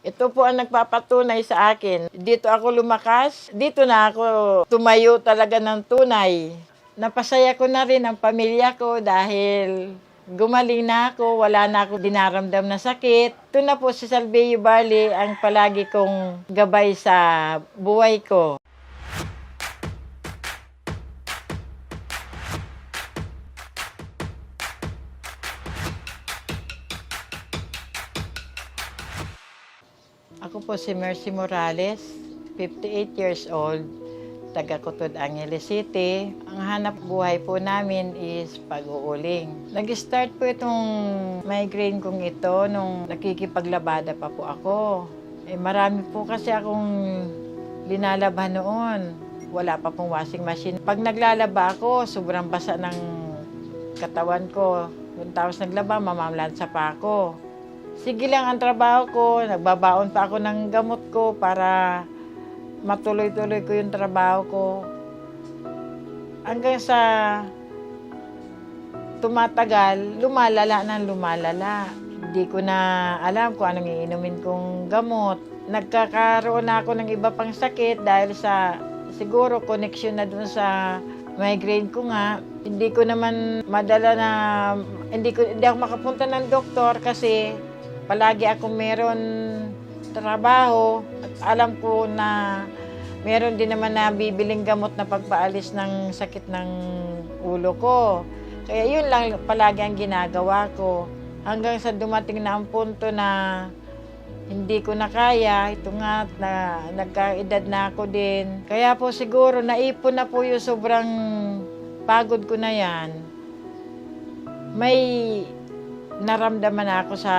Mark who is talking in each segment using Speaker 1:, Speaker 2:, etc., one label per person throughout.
Speaker 1: Ito po ang nagpapatunay sa akin. Dito ako lumakas, dito na ako tumayo talaga ng tunay. Napasaya ko na rin ang pamilya ko dahil gumaling na ako, wala na ako dinaramdam na sakit. Ito na po si Salveyo Barley ang palagi kong gabay sa buhay ko. Ako po si Mercy Morales, 58 years old, taga Cotod Angeles City. Ang hanap buhay po namin is pag-uuling. Nag-start po itong migraine kong ito nung nakikipaglabada pa po ako. Eh, marami po kasi akong linalaban noon. Wala pa pong washing machine. Pag naglalaba ako, sobrang basa ng katawan ko. Tapos naglaba, mamamlansa pa ako. Sige lang ang trabaho ko, nagbabaon pa ako ng gamot ko para matuloy-tuloy ko yung trabaho ko. Hanggang sa tumatagal, lumalala ng lumalala. Hindi ko na alam kung anong iinumin kong gamot. Nagkakaroon na ako ng iba pang sakit dahil sa siguro connection na dun sa migraine ko nga. Hindi ko naman madala na hindi ko hindi ako makapunta ng doktor kasi palagi ako meron trabaho at alam ko na meron din naman na bibiling gamot na pagpaalis ng sakit ng ulo ko. Kaya yun lang palagi ang ginagawa ko. Hanggang sa dumating na ang punto na hindi ko na kaya, ito nga, na, nagkaedad na ako din. Kaya po siguro, naipon na po yung sobrang pagod ko na yan. May naramdaman na ako sa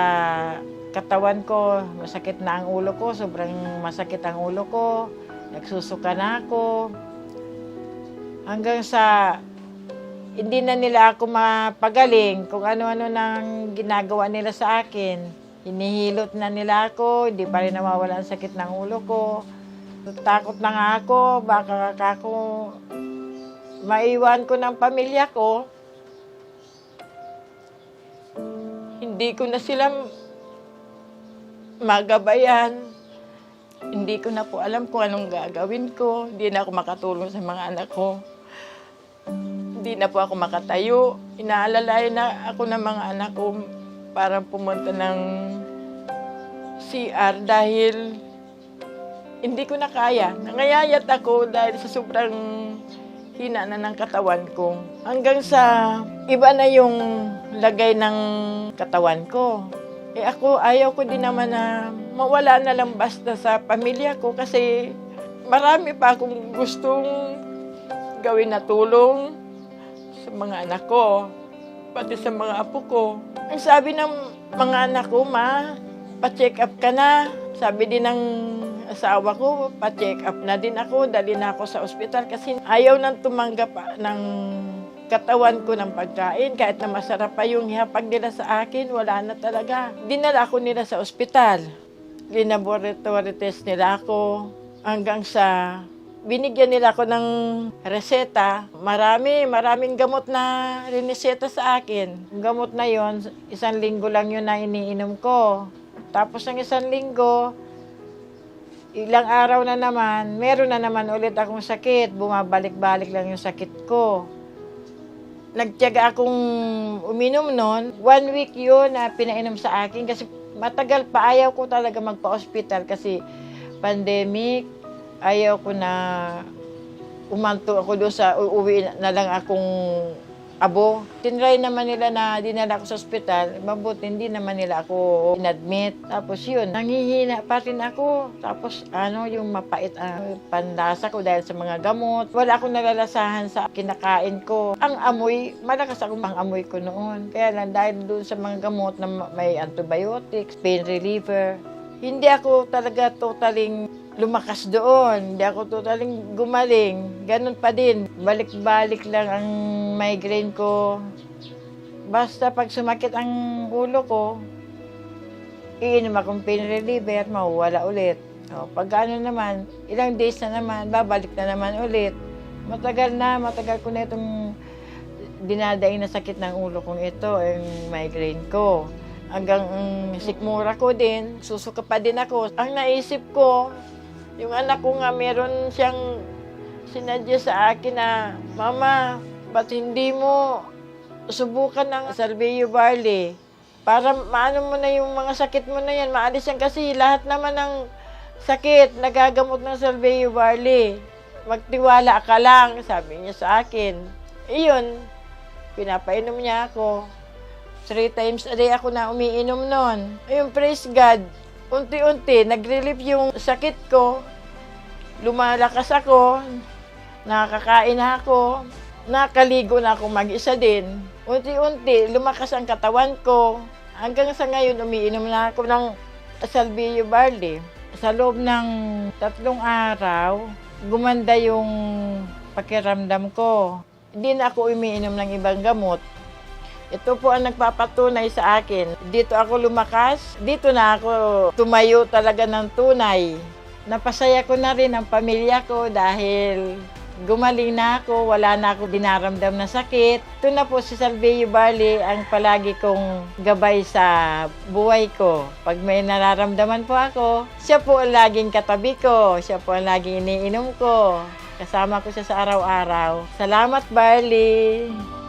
Speaker 1: katawan ko, masakit na ang ulo ko, sobrang masakit ang ulo ko, nagsusuka na ako. Hanggang sa hindi na nila ako mapagaling kung ano-ano nang ginagawa nila sa akin. Hinihilot na nila ako, hindi pa rin nawawala ang sakit ng ulo ko. Takot na nga ako, baka ako maiwan ko ng pamilya ko. Hindi ko na sila magabayan. Hindi ko na po alam kung anong gagawin ko. Hindi na ako makatulong sa mga anak ko. Hindi na po ako makatayo. Inaalalayan na ako ng mga anak ko para pumunta ng CR dahil hindi ko na kaya. Nangayayat ako dahil sa sobrang hina na ng katawan ko. Hanggang sa iba na yung lagay ng katawan ko. Eh ako, ayaw ko din naman na mawala na lang basta sa pamilya ko kasi marami pa akong gustong gawin na tulong sa mga anak ko, pati sa mga apo ko. Ang sabi ng mga anak ko, ma, pa-check up ka na. Sabi din ng asawa ko, pa-check up na din ako, dali na ako sa ospital kasi ayaw nang tumanggap ah, ng katawan ko ng pagkain. Kahit na masarap pa yung hihapag nila sa akin, wala na talaga. Dinala ko nila sa ospital. Linaboratory test nila ako hanggang sa binigyan nila ako ng reseta. Marami, maraming gamot na rineseta sa akin. Gamot na yon, isang linggo lang yun na iniinom ko. Tapos ng isang linggo, ilang araw na naman, meron na naman ulit akong sakit. Bumabalik-balik lang yung sakit ko. Nagtiyaga akong uminom noon. One week yun na pinainom sa akin kasi matagal pa ayaw ko talaga magpa-hospital kasi pandemic. Ayaw ko na umanto ako doon sa uuwi na lang akong abo. Tinry naman nila na dinala ako sa ospital. Mabuti, hindi naman nila ako inadmit. Tapos yun, nangihina pa rin ako. Tapos ano, yung mapait ang panlasa ko dahil sa mga gamot. Wala akong nalalasahan sa kinakain ko. Ang amoy, malakas akong pang amoy ko noon. Kaya lang dahil doon sa mga gamot na may antibiotics, pain reliever, hindi ako talaga totaling lumakas doon. Hindi ako totaling gumaling. Ganun pa din. Balik-balik lang ang migraine ko. Basta pag sumakit ang ulo ko, iinom akong pain reliever, mawawala ulit. O, pag ano naman, ilang days na naman, babalik na naman ulit. Matagal na, matagal ko na itong dinadaing na sakit ng ulo kong ito, yung migraine ko. hanggang mm, sikmura ko din, susuka pa din ako. Ang naisip ko, yung anak ko nga meron siyang sinadya sa akin na, Mama, ba't hindi mo subukan ng Salvio Barley? Para maano mo na yung mga sakit mo na yan, maalis yan kasi lahat naman ng sakit nagagamot ng Salvio Barley. Magtiwala ka lang, sabi niya sa akin. Iyon, pinapainom niya ako. Three times a day ako na umiinom nun. Ayun, praise God. Unti-unti, nag-relief yung sakit ko. Lumalakas ako. Nakakain na ako. Nakaligo na ako mag-isa din. Unti-unti, lumakas ang katawan ko. Hanggang sa ngayon, umiinom na ako ng Salvio Barley. Sa loob ng tatlong araw, gumanda yung pakiramdam ko. Hindi na ako umiinom ng ibang gamot. Ito po ang nagpapatunay sa akin. Dito ako lumakas, dito na ako tumayo talaga ng tunay. Napasaya ko na rin ang pamilya ko dahil gumaling na ako, wala na ako dinaramdam na sakit. Ito na po si Salvio Barley ang palagi kong gabay sa buhay ko. Pag may nararamdaman po ako, siya po ang laging katabi ko, siya po ang laging iniinom ko. Kasama ko siya sa araw-araw. Salamat, Barley!